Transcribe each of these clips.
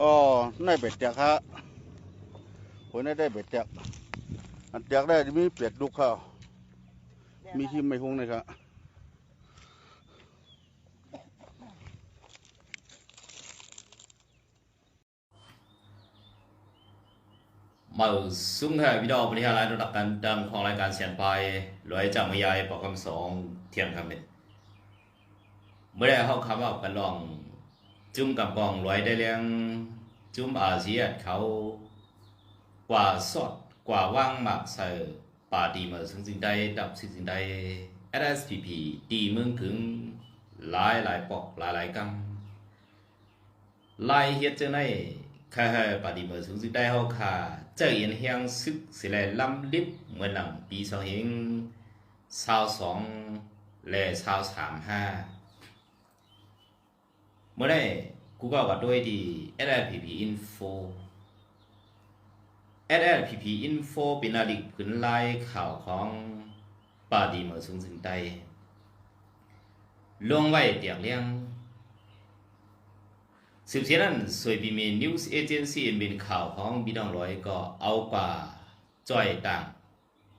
อ๋อในเป็ดเตียกฮะคนได้ได้เป็ดเตียกอันเตียกได้มีเป็ดลูกข้าวมีขี้ไม่หุ้งเลยครับมาซุ้งแห่วิดีโอปฏิหารระดับการดังของรายการเสียงไปรวยจากมายายบอกคำสองเทียงคำเนี่ยเมื่อได้เข้าคำว่ากันลอง จุ่มกับกองลอยได้เลี้ยงจุ่มอาเซียดเขากว่าสอดกว่าว่างมากใส่ป่าดีมาซึ่งสิ่งใดดับสิ่งสิ่งใด SSPP ดีเมืองถึงหลายหลายปอกหลายหลายกังหลายเฮ็ดเจ้าในค่ะปฏิเมื่อสูงสุดได้เขาค่ะเจอเอีนเฮียงซึกสิเลลำลิบเมื่อหนังปีสองเฮงสาวสองและสาวสามห้า lệ sao sảm ha mới này cú gọi vào đôi thì SLPP info SLPP info เป็นอะไรขึ้นไล่ข่าวของป่าดีเมือสูงสิงใต้ลงไว้เตียงเลี้ยงสืบเสียนั้นสวยบีมีนิวส์เอเจนซี่เป็นข่าวของพี่น้องร้อยก็เอากว่าจ้อยต่าง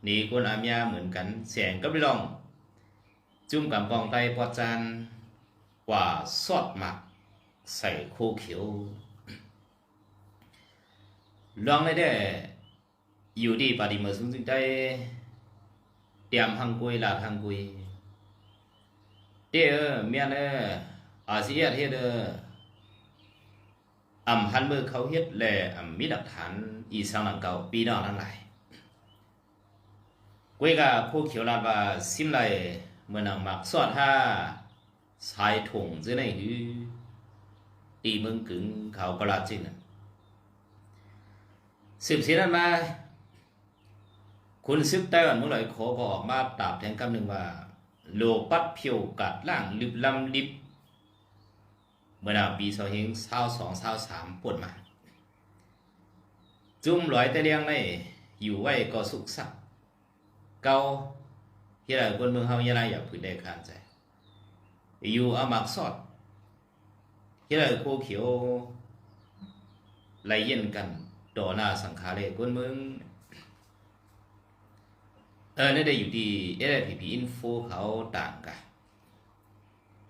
นี่คนอาเมียเหมือนกันแสงกับพี่น้อง จุ่มกับกองไตพอจานกว่าสอดหมัก ใส่โคเขียวลองได้ได้อยู่ดีปาดีเมื่อสูงสุดได้เตรียมหังกุยลาหังกุยเด้อเมียนเด้ออาเซียนเฮ็ดเด้ออ่ำหันมือเขาเฮ็ดแลอ่ำมีหลักฐานอีสังหลังเก่าปีนอกทั้งหลายกวยกะผู้เขียวลาบาซิมไลเมื่อนังมักสอดห้าสายถุงซื่อในหือ ตีมืองกึงเขากลาจินน่ะสืบเสียนั้นมา คุณซึกไต้หวันเมื่อไหร่ขอก็ออกมาตราบแทงคำหนึ่งว่า โลปัดเพียวกัดล่างลิบลำลิบเมื่อนาปีสองเฮงเศร้าสองเศร้าสามปวดมาจุ่มลอยแต่เลี้ยงในอยู่ไว้ก็สุขสักเก่าเฮียไรคนเมืองเฮาเฮียไรอย่าพื้นได้คานใจ อยู่เอามักสอด ฮียไรโคเขียวไล่เย็นกันต่อหน้าสังขารเลยคนเมืองเออนี่ได้อยู่ที่เอเอพีพีอินโฟเขาต่างกัน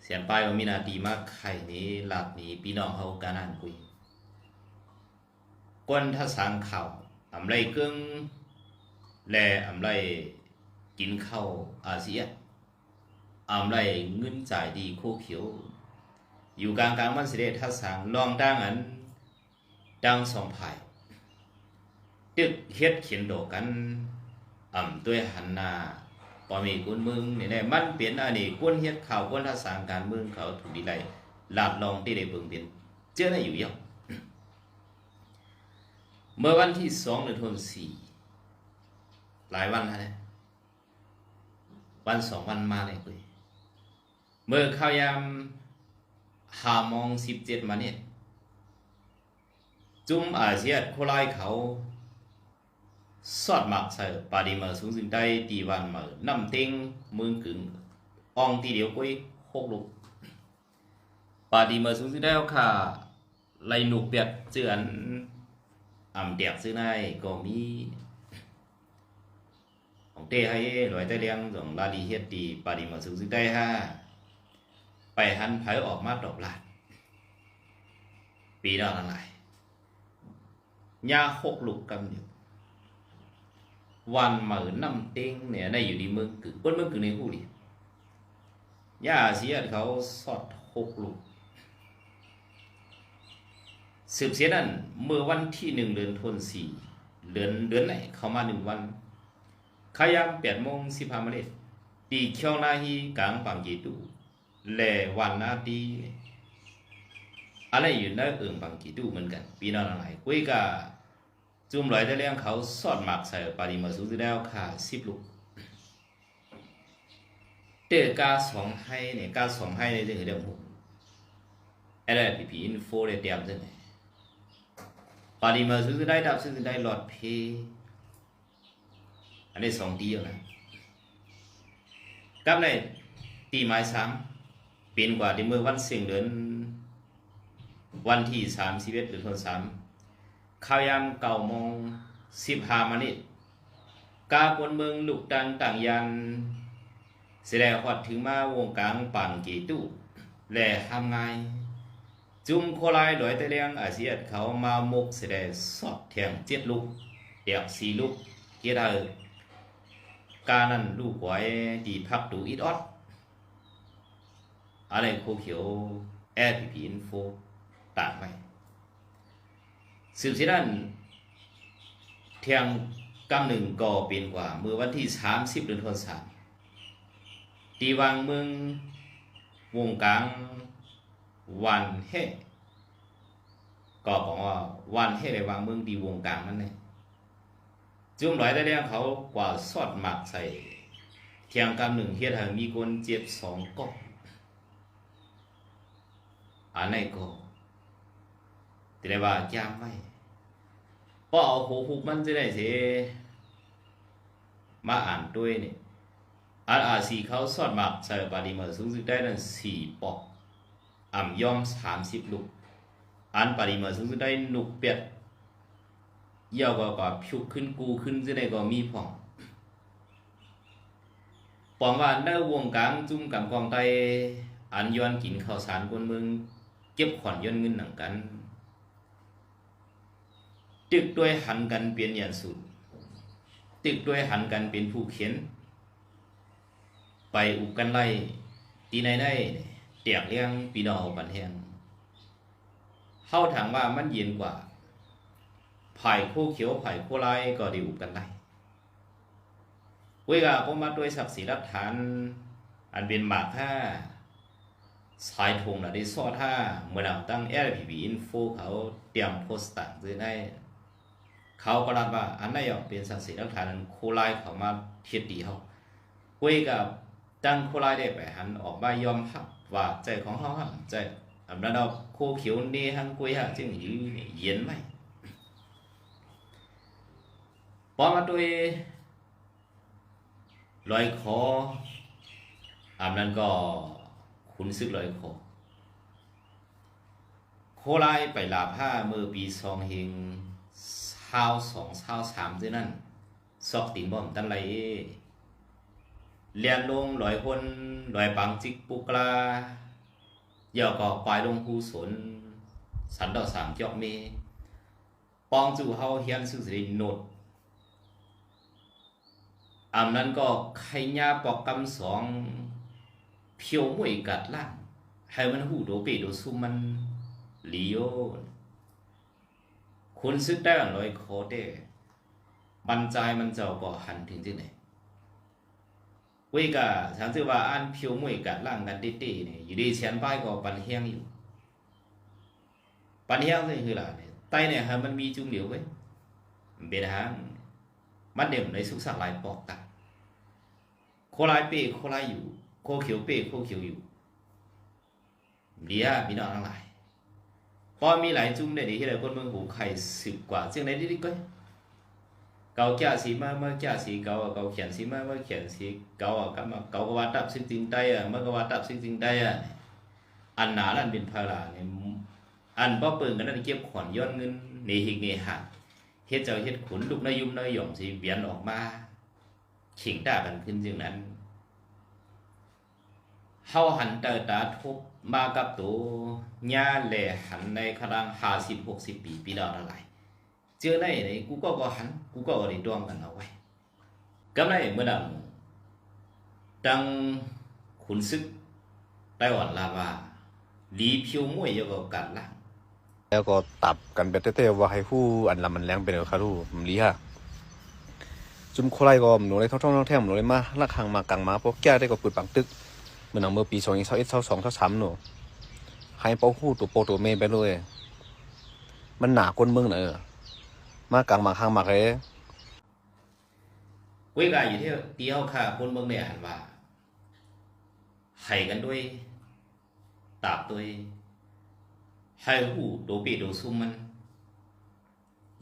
เสียงปลายว่ามีนาทีมากไข่นี้หลับนี้พี่น้องเขาการอ่านคุยก้นถ้าสางข่าวอำไรเกึ่งแลอำไรกินข้าวอาเซียนอำไรเงินจ่ายดีโคเขียว อยู่กลางกลางมันสิเดถ้าสางลองดังอันดังสองภายตึกเฮ็ดเขียนโดกันอ่ำด้วยหันนาพอมีคนมืองนี่แหละมันเปลี่ยนอันนี้คนเฮ็ดข่าวคนทัศนการเมืองเขาถูกดีไรหลาดลองที่ได้เบิ่งเปลี่ยนเจอได้อยู่เยอะเมื่อวันที่สองเดือนธันวาคมสี่หลายวันแล้วนะวันสองวันมาเลยคุยเมื่อเข้ายาม หาโมงสิบเจ็ดมาเนี่ยจุ่มอาเซียนโคไลเขาสอดหมักใส่ปาดีมาสูงสิงได้ตีวันมาน้ำเต็งมือกึ่งอองทีเดียวกุ้ยหกลูกปาดีมาสูงสิงได้ค่ะไลหนุกเปียกเจือนอ่ำเดียกซื้อในก็มีของเต้ให้ลอยใต้เลี้ยงของลาดีเฮ็ดดีปาดีมาสูงสิงได้ฮะ ไปหันไผออกมาดอกลาดปีนอกทั้งหลายาหกลูกกำเดียววันเหมือนน้ำเต็งเนี่ยในอยู่ดีเมืองกึ่งก้นเมืองกึ่งในหูดิยาเสียเขาสอดหกลูกสืบเสียนั่นเมื่อวันที่หนึ่งเดือนธนสี่เดือนเดือนไหนเขามาหนึ่งวันขยามแปดโมงสิบห้าเมล็ดตีเขียวนาฮีกลางปังกีตู แลวันนาดีอะไรอยู่ในเอิงปังกีตูเหมือนกันปีนั้นอะไรกุยกาจุ่มลอยได้เลี้ยงเขาสอดหมักใส่ปาดีมาสูสิแล้วค่ะสิบลูกเตอกาสองให้เนี่ยกาสองให้ในเรื่องเดียวหูอะไรพีพีอินโฟได้เตรียมซึ่งปาดีมาสูสิได้ดับซึ่ได้หลอดเพอันนี้สองดีนะกับในตีไม้ซ้ำ เป็นกว่าที่เมื่อวันเสียงเดือนวันที่สามสิบเอ็ดเดือนธันวามข้าวยามเก่าโมงสิบห้ามานิดกาคนเมืองลูกดังต่างยันแสดงฮอดถึงมาวงกลางปังกีตู้และทำไงจุ่มโคลายลอยตะเลียงอาเซียนเขามามุกแสดงสอดแทงเจ็ดลูกเดียกสี่ลูกเกียรติกานั้นลูกไว้ดีพักดูอิดออด อะไรโคเขียวแอร์พีพีอินโฟต่างไปสืบสินั้นเทียงกำหนึ่งก่อเป็นกว่า เมื่อวันที่สามสิบเดือนธันวาคมตีวังเมืองวงกลางวันเฮก็บอกว่าวันเฮในวางเมืองดีวงกลางนั่นเองจุ่มหลายได้เรื่องเขากว่าสอดหมักใส่ เทียงกำหนึ่งเฮ็ดให้มีคนเจ็บสองก้อน อันไหนก็แต่ได้ว่าจำไว้พราะเอาหูหุบมันจะได้เสมาอ่านด้วยนี่อันอาสีเขาสอดหมักใส่ปาดีมาสูงสุดได้นั่นสี่ปอกอ่ำย่อมสามสิบลูกอันปาดีมาสูงสุดได้หนุกเปียดเยี่ยวก็ก็พิวขึ้นกูขึ้นจะได้ก็มีผ่องปองว่าในวงกลางจุ่มกับกองไตอันย้อนกินข้าวสารคนเมือง ก็บขวัญย้อนเงินหนังกันตึกด้วยหันกันเปลี่ยนยันสุดตึกด้วยหันกันเป็นผู้เขียน ไปอุกกันไล่ตีในได้เตียกเลี้ยงปีนอปันแหงเข้าถามว่ามันเย็นกว่าไผ่คู่เขียวไผ่คู่ไล่ก็ไดีอุกกันไล่เวกาผมมาด้วยศักดิ์ศรีรักฐาน อันเป็นหมากค่า สายทงนะได้ซอท่าเมื่อหลังตั้ง LPP Info เขาเตรียมโพสต์ต่างซื้อได้เขาก็รับว่าอันนั้นอย่างเป็นศักดิ์ศรีรักฐานนั้นโคไลเขามาเทียดดีเขาคุยกับจังโคไลได้ไปหันออกมายอมรับว่าใจของเขาฮะใจอันนั้นเราโคเขียวนี่หังกุยฮะจึงยืนเย็นไหมพอมาด้วยลอยคออันนั้นก็ ขุนซึกลอยคอโคไลไปลาผ้าเมื่อปีสองเฮงเช้าสองเช้าสามเท่านั้นซอกตีนบ่อมตันไรเลียนลงลอยคนลอยปังจิกปุกลาเย่อก็ปลายลงหูสน สันดอกสามจอกเมปองจู่เฮาเฮียนสุสิริโนดอำนั้นก็ไขยาปอกกำสอง เพียวมวยกัดล่างให้มันหูโดเปโดซุมมันลีโอคุณซึกได้อันลอยโคเด้บรรจายมันเจ้าก็หันถึงที่ไหนเวยกะฉันถือว่าอันผิวมวยกัดล่างกันติตีเนี่ยอยู่ดีเชียนป้ายก็ปันเฮียงอยู่ ปันเฮียงนี่คืออะไรเนี่ยไตเนี่ยฮะมันมีจุ่มเหลียวเว้ยเป็นหางมันเดี่ยวในสุกสักลายปอกตักโคลายเปโคลายอยู่ คเขียวเป้โคเขียวอยู่เดียพี่น้องทั้งหลายพอมีหลายจุ่มเนี่ยที่หลายคนเมืองหูไข่สิบกว่าเจียงไหนดิก็เกาแก่สีมาเมื่อแก่สีเกาเกาเขียนสีมาเมื่อเขียนสีเกาก็มาเกาก็ว่าตับสิ่งจริงได้อะเมื่อก็ว่าตับสิ่งจริงได้อะอันหนาลันเป็นพาราเนี่ยอันบ่เปิงกันนั่นเก็บขวัญย้อนเงินในหิกในหักเฮ็ดเจ้าเฮ็ดขุนลูกนายยุ่มนายหย่อมสิเบียนออกมาขิงด่ากันขึ้นจึงนั้น เฮาหันเตอตาทุบมากับตัวญาแหล่หันในครังห้าสิบหกสิบปีปีแล้วอะไหร่เจอในไหนกูก็ก็หันกูก็ได้ดวงกันเอาไว้กำไรเมื่อดังดังขุนซึกไต้หวันลาวาลีพิวมวยยกกัดล่างแล้วก็ตับกันไปเต้ๆว่าให้ผู้อันลำมันแรงเป็นเอาคารูมันลีฮะจุมโคไลก็หนูเลยท่องท่องแท่งหนูเลยมาลักหังมากลางมาพวกแก้ได้ก็ปืดปังตึก เมือนหนังเมื่อปีสองยี่สิบเอ็ดสองสามหนูให้เป้าหู้ตัวโปตัวเมไปเลย มันหนาก้นเมืองเนอะมากลางมาข้างมาเลยเวกาอยู่ที่เดียวค่ะคนเมืองเนี่ยหันว่าให้กันด้วยตาบด้วยให้หูโดเปโดซุมมัน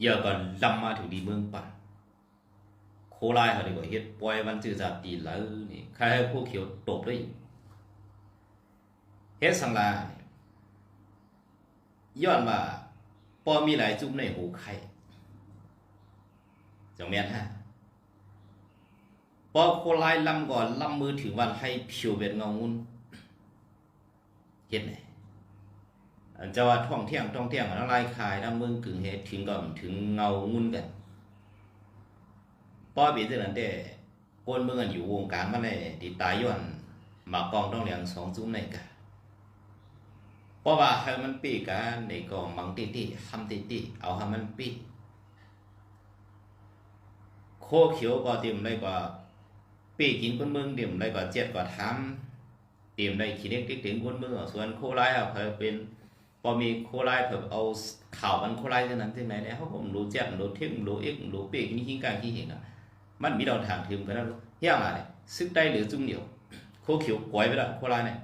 อย่าก่อนลำมาถึงดีเมืองปั่นโคไลเขาเลยก็เฮ็ดปล่อยวันจืดจัดตีแล้วนี่ใครให้พวกเขียวตบด้วย เฮ็ดสังลาย้อนว่าปอมีหลายจุ่มในหูไข่จังแม่นฮะปอโคลายลำก่อนลำมือถือวันให้ผิวเป็นเงางุนเห็นไหมอันจะว่าท่องเที่ยงท่องเที่ยงอันลายคายน้ำเมืองกึ่งเหตุถึงก่อนถึงเงางุนกันปอเป็นเรื่องนั้นแต่คนเมืองอยู่วงการมาในติตายย้อนมากองต้องเลี้ยงสองจุ่มในกัน เพราะว่าให้มันปีกันในก็มังติติทำติติเอาให้มันปีโคเขียวก็เตรียมได้ก็ปีกินคนเมืองเตรียมได้ก็เจ็ดก็ทำเตรียมได้ขี้เล็กถึงคนเมืองส่วนโคไลอะเพิ่นเป็นพอมีโคไลเพิ่นเอาข่าวมันโคไลเท่านั้นที่ไหนเนี่ยเขาผมรู้เจ็ดรู้เที่ยงรู้เอ็กรู้ปีกนี่หิ้งกลางขี้เห็นอะมันมีเราทางถึงกันแล้วย่างอะไรซึกได้หรือจุ่มเดียวโคเขียวปล่อยไปแล้วโคไลเนี่ย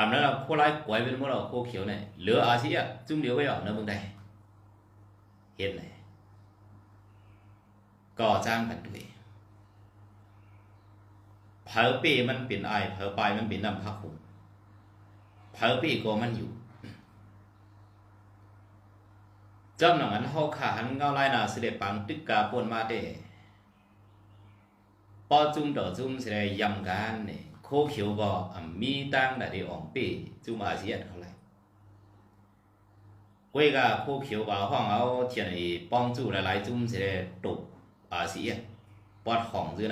ảm đó là khô lai quay bên mua là khô khiếu này lửa à sĩ ạ chung liều bây giờ nó bên đây hiện này ก่อจ้างกันด้วยเผอปีมันเป็นไอเผอปลายมันเป็นน้ำพักหุมเผอปีก็มันอยู่จำหนังอันเฮาขาหันเงาไลายนาสิเดปังตึกกาปนมาเด้ปอจุ่มดอจุ่มสิได้ยำกันเนี่ย โคเขียวก็อ่ำมีตั้งแต่ที่อ่องปีจุมาเสียนเขาเลยกวยก็โคเขียวก็ห้องเอาเทียนไอ้ป้องจูหลายๆจุ่มเสียตุกอาเซียนปอดของจื้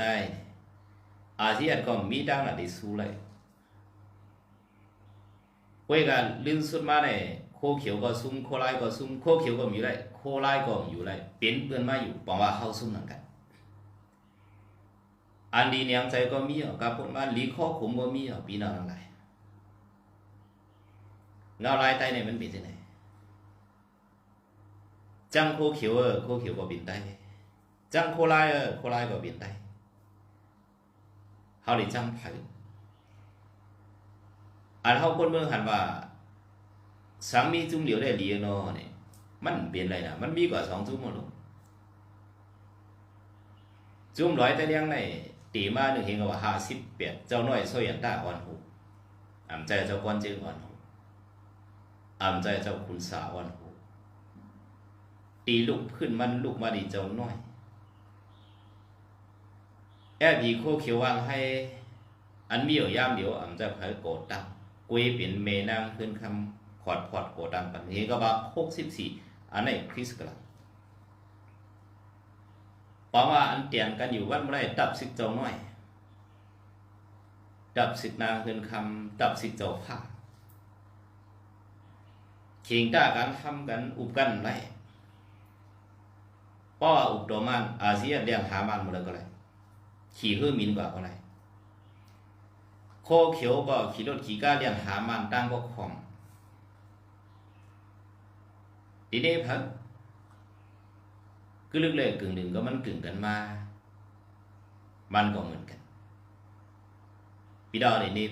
อันดีเนียโคเขียวก็ซุ่มโคไลก็ซุ่มโคเขียวก็มีไรโคไลก็อยู่ไรเป็นเปื้อนมาอยู่บอกว่าเข้าซุ่มเหมือนกันอันดีเนียงใจก็มีอะกับคนมาลีข้อขุมก็มีอะปีนอะไรเงาลายใต้เนี่ยมันเป็นที่ไหนจังโคเขียวเออโคเขียวก็บินได้จังโคลายเออโคลายก็บินได้เฮาได้จังไผอันเฮาคนเมืองหันว่าสามีจุ่มเหลียวได้เลียนอเนี่ยมันเปลี่ยนอะไรนะมันมีกว่าสองจุ่มหมดลูกจุ่มร้อยแต่เลี้ยงใน ตีมาหนึ่งเห็นว่าห้าสิบเปียดเจ้าน้อยโซยันตาอ่อนหูอ่ำใจเจ้าก้อนเจืออ่อนหูอ่ำใจเจ้าคุณสาอ่อนหูตีลุกขึ้นมันลุกมาดีเจ้าน้อย แอบีโคเขียววางให้ อันมีอยู่ย่ามเดียวอ่ำใจเผยโกตังกุยเป็นเมนางขึ้นคำขอดพอดโกตังปันนี้ก็ว่าหกสิบสี่อันไหนคริสกลัง เพราะว่าอันเตียนกันอยู่วันเมื่อไรดับสิกเจ้าน้อย ดับสิกนาเฮือนคำดับสิกเจ้าผ้าเข่งต้ากันทำกันอุบกันไรป้ออุบตัวมันอาเซียนเลี้ยงหามันมดเลยก็ไรขี่เฮือมินกว่าก็ไรโคเขียวก็ขี่รถขี่ก้าเลี้ยงหามันตั้งก็ของดีเด้พัก cứ lúc lệ cường đừng có มัน cường กันมา มันก็เหมือนกันพี่ดาวในนี่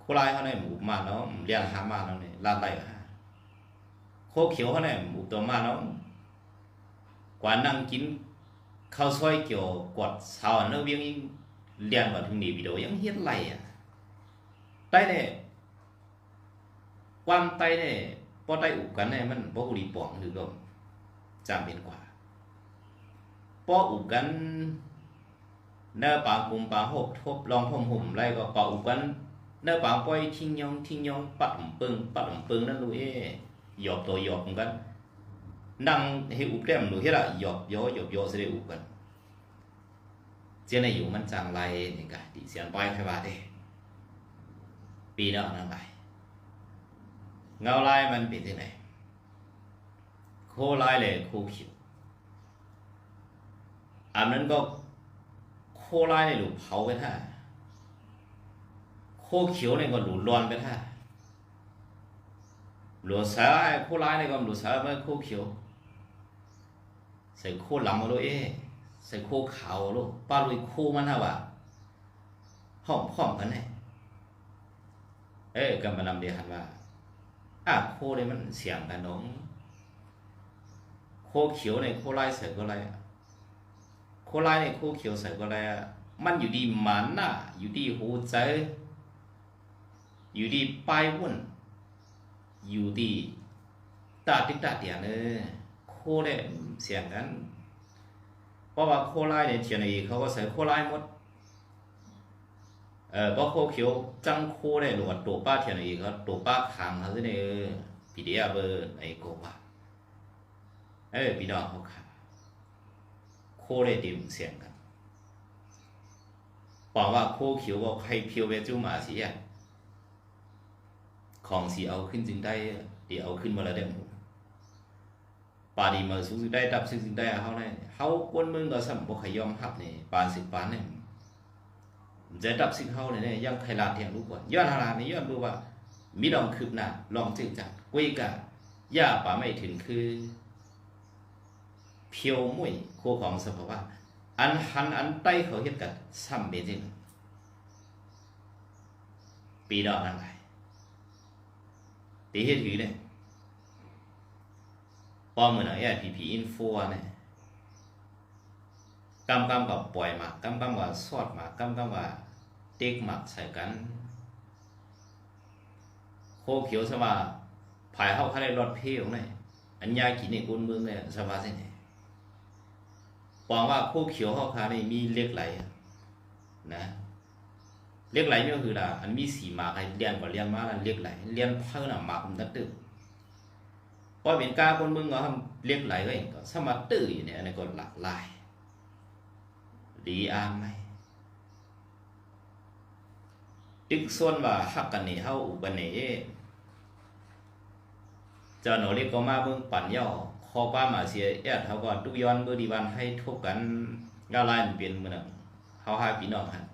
โคลายเขาเนี่ยหมูมาเนาะเลี้ยงหามาเนาะเนี่ยลาดไหลฮะโคเขียวเขาเนี่ยหมูตัวมาเนาะกว่านั่งกินข้าวซอยเกี่ยวกดสาวเนื้อเวียงเลี้ยงว่าถึงนี่วิดีโอยังเฮ็ดไหลอะใต้เนี่ยความใต้เนี่ยพอใต้อุกกันเนี่ยมันบ่ฮู้ดีป่องหรือก็ จำเป็นกว่าปออุกันเนื้อปลากุมปลาหกทบลองพมหุ่มไรก็ปออุกันเนื้อปลาปล่อยทิ้งยองทิ้งยองปัดปึงปัดปึงนั่นรู้เอ้หยอ ခိုးလိုက်လေခိုးอันนั้นก็โคไล่ลยหลุมเผาไปท่าโคเขียวเนี่ยก็หลุมร้อนไปท่าหลุมสายโคไล่เนี่ยก็หลุมสายไปโคเขียวใส่โคหลังมาลูเอใส่โคขาวลูป้าลุยโคมันท่าว่าห้องห้องกันแน่เอ้ะกำมันนำเดียหันว่าอะโคเลยมันเสียงกันน้อง โคเขียวในโคไลใส่ก็ไรโคไลในโคเขียวใส่ก็ไรมันอยู่ดีมันน่ะอยู่ดีหูใจ อยู่ที่ปลายวุ่นอยู่ที่ตาติกตาเตียนเนอโคได้เสียงกันเพราะว่าโคไล่เนี่ยเทียนอีเขาก็ใส่โคไล่หมดเออก็โคเขียวจังโคได้หรือว่าตัวป้าเทียนอีเขาตัวป้าขังเขาเนี่ยปีเดียเบอร์ในโกว่า เออพี่น้องเขาขังโคได้ดิมเสียงกันบอกว่าโคเขียวว่าใครเพียวไปจุ่มาสิอะของสีเอาขึ้นจึงได้เดี๋ยวเอาขึ้นมาแล้วเดี๋ยวปาดีมาสูงจึงได้ดับซึ่งจึงได้เขาเนี่ยเขาคนเมืองก็สัมบ่ขยอมหับเนี่ยปานสิปานเนี่ยจะดับสิ่งเขาเนี่ยยังใครลาเทียงรู้กว่าย้อนหาเนี่ย้อนรู้ว่า มีลองคืบหน้าลองจึงจัดกุยกะย่าป่าไม่ถึงคือ เพียวมุ่ยโคของสภาวะอันหันอันใต้เขาเฮ็ดกันซ้ำเบจิงปีดอกนั่นไงตีเฮ็ดหือเนี่ยพอเหมือนไอ้พีพีอินโฟเนี่ยกำกำกับปล่อยมากำกำว่าสอดมากำกำว่าเต็กหมากใส่กัน โคเขียวสว่าผายเข้าข้าในรถเพียวเนี่ยอันยากินในกุนเมืองเนี่ยสว่าเส้นเนี่ย บอกว่าโคเขียวเข้าข้าในมีเล็กไหลนะเล็กไหลนี่ก็คือละอันมีสีมาให้เรียนกว่าเรียนมาแล้วเล็กไหลเรียนเพิ่นอะหมากมันตัดตึกพอเป็นกาคนเมืองก็ทำเล็กไหลก็เองก็สมัครตื้ออยู่เนี่ยอันก็หลากหลายดีอามไหมตึกส่วนว่าฮักกันนี่เฮาอุปนนี่เจ้าหนูเรียกก็มาเบิ่งปั่นย่อ คอป้ามาเสียแอดเขาก็ตุย้อนเบอร์ดีวันให้ทุกกันกาลายมันเป็นมื้อนั้นเฮาหาพี่น้องหัน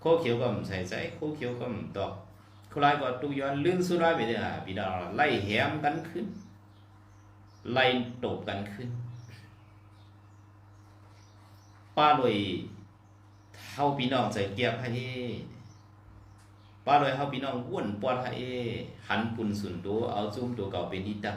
โคเขียวก็ใส่ใจโคเขียวก็ตอกคุลายก็ตุย้อนลื่นสุดร้ายไปเด้อพี่น้องไล่แหมกันขึ้น ไล่ตบกันขึ้น ป้าเลยเฮาพี่น้องใจเกียบให้ป้าเลยเฮาพี่น้องอ้วนปอดให้หันปุ่นสุนตัวเอาจุ่มตัวเก่าเป็นที่ตั้ง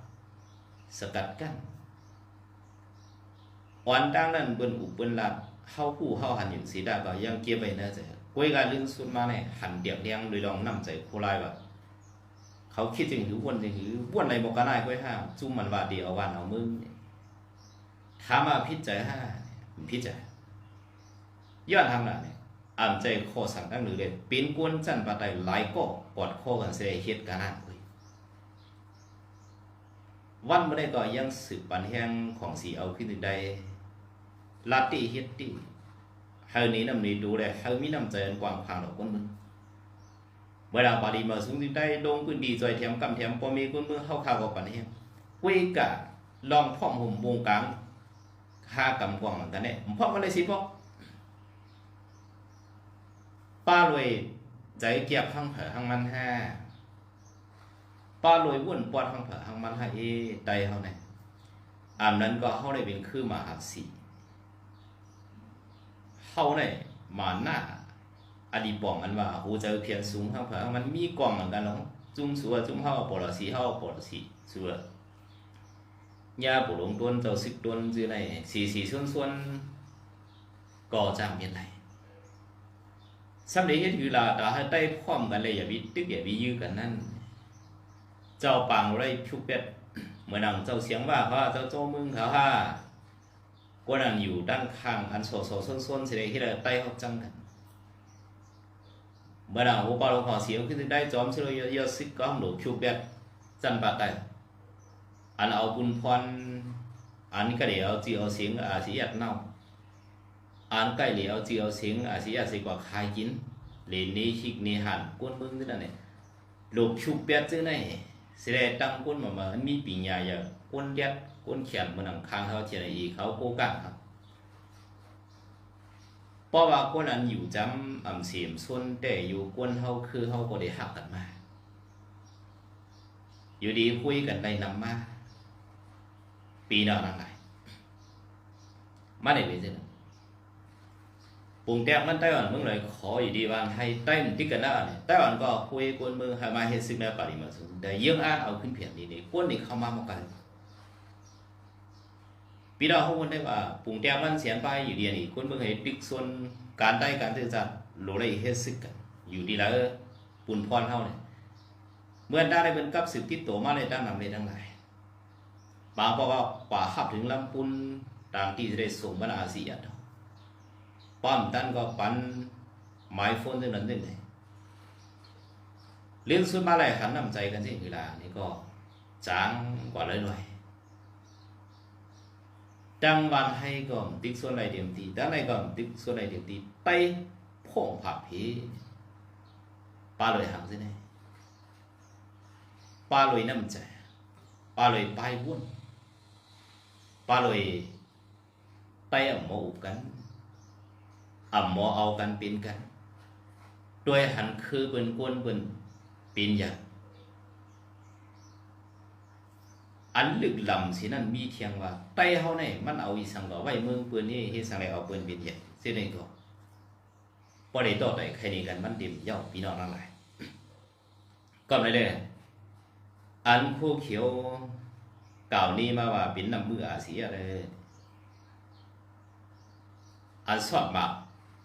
สกัดีเบิ่งปัดมือจำปันละลายก็จะมือก็เดียวข่าวแล้วมึงไทยมันก็มือข่าวมันมันก็คุยการเขาคัดใจสิได้ปิดกันอ่อนดังนั้นเปิ้นอุบเปิ้นลัดเฮาผู้เฮาหันอย่สีดาก็ยังเก็บไว้นะจ๊ะคุยการลื่นสุดมาเนี่ยหันเดียกเลี้ยงโดยลองนำใจโคลายว่าเขาคิดถึงหือวนถึงหือวนในบอกกันได้ค่อยห้ามจุ่มมันว่าเดียวเอาวันเอามึงถามมาพิจใจห้าพิจใจย้อนทางนั้นเนี่ยอ่านใจข้อสั่งตั้งหรือเลยเป็นกวนจันปะไตหลายก็ปอดข้อกันเสียเหตุการณ์ วันไม่ได้ก็ยังสืบปันแห่งของสีเอาขึ้นได้ลาติเฮ็ดติเฮานี้นำนี้ดูเลเฮามีน้ำใจอันกว้างขวางดอกคนมึงเวลาปาดีมาสูงที่ได้ลงพื้นดีจอยแถมกำแถมพอมีคนมือเข้าข่าวกับปันแห่งเวกะลองพ่อมห่มวงกลางค่ากำกวางเหมือนกันเนี่ยผมพ่อมาเลยสิพ่อป้ารวยใจเกียบห้างเผอห้างมันห้า ป้ารวยวุ่นปอดห้างเผอห้างมันห้าเอใดเขาเนี่ยอามนั้นก็เขาได้เป็นคือมหาสีเขาเนี่ยมาหน้าอดีปองอันว่าหูจอเพียนสูงห้างเผอห้างมันมีกล่องเหมือนกันหรอจุ้มสัวจุ้มเฮาปอลสีเฮาปอลสีสัวยาปุหลงต้นเจ้าสิบต้นจือไหนสีสีส่วนส่วนก่อจางเป็นไรสำเร็จเฮ็ดคือลาตาให้ได้พร้อมกันเลยอย่าวิตึกอย่าวิยื้อกันนั่น เจ้าปังไรชุกเป็ดเหมือนนังเจ้าเสียงว่าเขาเจ้าโจมึงเขาฮ่ากวนังอยู่ด้านข้างอันโสโสส้นส้นเสียที่เราใต้หอกจังกันเมื่อเราหัวปลาลงหอเสียงขึ้นได้จอมเชลยอยอดซิกก้อมหลูชุกเป็ดจันปากไก่อันเอาบุญพรอันก็เดี๋ยวจีเอาเสียงอาศิยัดเน่าอันใกล้เหลียวจีเอาเสียงอาศิยัดสิกว่าคายจินเลนนี้ชิกนี้หันกวนมึงนี่นั่นเนี่ยหลบชุกเป็ดซื้อไหน สิได้ตั้งก้นมามามันมีปีญญาอย่างก้นเล็ดก้นเขียนมันหนังคางเขาเทียนอีเขาโกกังครับเพราะว่าก้นอันอยู่จำอ่ำเสียมส่วนแต่อยู่ก้นเขาคือเขาก็ได้หักกันมา อยู่ดีคุยกันได้นำมาปีนอนอะไรมาได้เป็นเช่นนั้ ปุ่งแก้มันไต้หวันมึงเลยขออยู่ดีว่าให้ไต้มันติดกันแล้วเนี่ยไต้หวันก็คุยกวนมือห้มาเฮ็ดสิ่งใดปฏิมาสุดแต่ยังอ้าเอาขึ้นเพียงนี้นี่กวนนี่เข้ามาหมกันพี่น้องเขาคนได้ว่าปุ่งแก้มันเสียนไปอยู่ดีนี่กวนมึงให้ติ๊กส่วนการได้การที่จะโหลได้เฮ็ดสึกกันอยู่ดีแล้วปุ่นพรเฮาเนี่ยเมื่อได้ได้เป็นกับสืบติดตัวมาในด้านนำในทั้งหลายบางบอกว่าป่าขับถึงลำปุนตามที่ได้ส่งมาอาเซียน ป้อมตันก็ปันไม้โฟนเรื่องนั้นเรื่องไหนเรื่องสุดมาเลยขันน้ำใจกันสิเวลานี่ก็จางกว่าเลยหน่อยจัง อ่ำหมอเอากันป็นกันด้วยหันคือเป็นกวนเป็นปีนอย่างอันลึกลำสินั่นมีเทียงว่าไตเฮาเนี่ยมันเอาอีสังก็ไว้เมืองปืนนี่เฮ็ดสังไรเอาปืนเป็นใหญ่สินี่ก็บ่ได้ต่อได้ใครนี่กันมันเต็มเย่าพี่น้องทั้งหลายก็ไม่ได้อันผู้เขียวเก่าวนี้มาว่าเป็นน้ำมืออาเซียเลยอันสอดมาใส่กันนีมึงกึ่งอะมูเดียวถามว่าอาเซียนผู้ปากเตี้ยมือเนี่ยอีเดียวพัฒสังเนี่ยหลับมา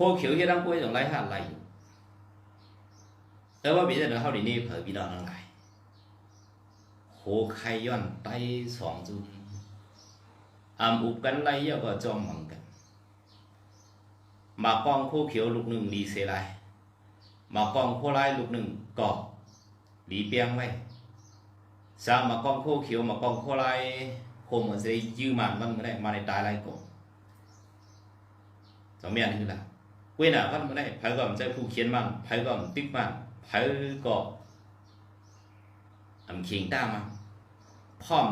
โคเขียวมีหาที่ไหนโคเขียวก็มีอยู่โคเขียวที่ตั้งกล้วยตรงไรหาไรอยู่แต่ว่าปีนั้นเขาดีนี่เผยพี่น้องทั้งหลายโคไข่ย้อนไตสองจุดอำอุบกันไรเยอะก็จอมมังกัน มากองโคเขียวลูกหนึ่งดีเซไลมากองโคไลลูกหนึ่งกอกหลีเปียงไว้ sao mà con khô khiếu mà con khô lai hôm mà dây dư màn vân cái này mà này tài lai cổ giống miền như là quên à vân cái này phải gồm dây phụ khiến màn phải gồm tích màn phải gồm ẩm khiến ta mà พร้อม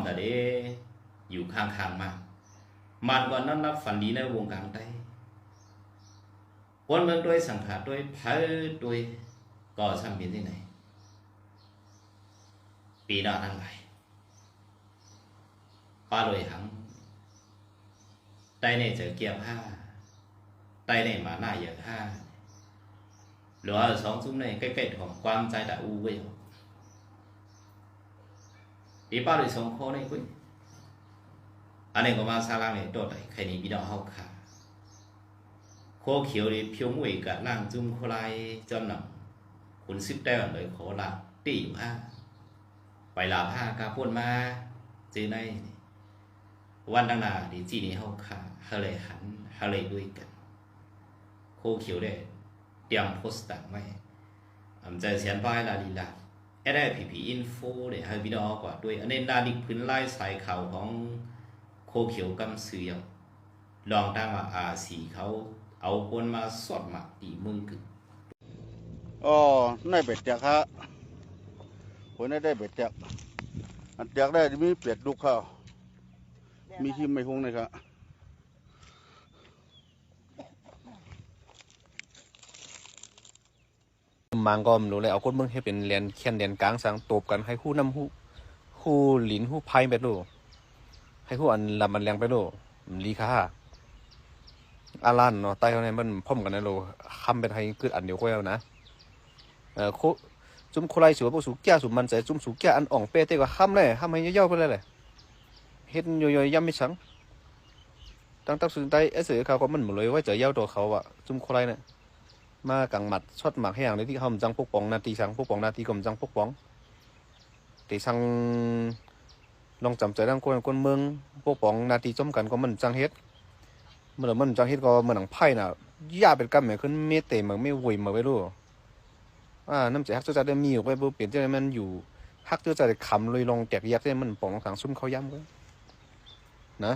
แต่เดอยู่ข้างๆมามันก็นั้นนับฝันดีในวงการไต้วนเมืองด้วยสังขารด้วยเผยด้วยก่อสร้างเป็นที่ไหนปีนอทั้งหลายป้าลอยหังไตในเจอเกียร์ผ้า ไตในมาหน้าเหยอะผ้าหรือว่าสองซุ้มในใกล้ๆของความใจตะอูไว้ปีป้าลอยสองโคในกุ้ยอันนี้ก็มาซาลางในตัวไหนใครนี่พี่น้องเฮาขาโคเขียวนี่พิวมวยกับล่างจุ้มโคไลจำหนังคุณซิปได้ก่อนเลยขอลาตีอยู่ห้าไปลาผ้ากาพ่นมาจือในวันดังนาดีจีนี่เฮาค่ะเฮาเลยหันเฮาเลยด้วยกัน โคเขียวได้เตรียมโพสต์ต่างไว้อำใจเสียนป้ายลาลีลาแอดได้ผีผีอินโฟเนี่ยให้พี่น้องกว่าด้วยอันนี้นาดิกพื้นไล่สายข่าวของโคเขียวกำเสือลองตั้งว่าอาสีเขาเอาคนมาสอดหมักตีมึงกึอ๋อในเป็ดจักฮะคนได้ได้เป็ดจักอันจักได้มีเป็ดลูกข้าวมีขี้ไม่หงนะครับ มังก็ไม่รู้เลยเอาคนเมืองให้เป็นเรียนเขียนเรียนกลางสังตบกันให้คู่น้ำคู่คู่หลินคู่ไพ่ไปดูให้คู่อันลำมันแรงไปดูลีค่าอาลันเนาะใต้เขาเนี่ยมันพร้อมกันนะโลคำเป็นไทยคืออันเดียวกันแล้วนะเออโคจุ่มโคไลสูบสูแก่สูมันใจจุ่มสูแก่อันอ่องเป้เต้ก็คำเลยคำให้ย่อๆไปเลยเลยเฮ็ดย่อยๆย่ำไม่สังตั้งตับสุดใต้เอสเอเขาก็มันหมดเลยว่าจะเย้าตัวเขาอะจุ่มโคไลเนี่ย มากังหมัดช็อตหมักให้อย่างในที่เขาจังปกปองนาทีสังปกปองนาทีก็มันจังปกปองตีสังลองจำใจดังคนคนเมืองปกปองนาทีจมกันก็มันจังเฮ็ดเมื่อมันจังเฮ็ดก็มือนหนังไพ่น่ะย่าเป็นกำเหมือนขึ้นเมเตมันไม่ไหวมาไปรู้อ่าน้ำใจฮักเจะได้มีออกไปเปลี่ยนใจมันอยู่ฮักเจอจะได้คำลุยลองแกกแยกเส้นมันปองทางซุ่มเขาย้ำก็นะ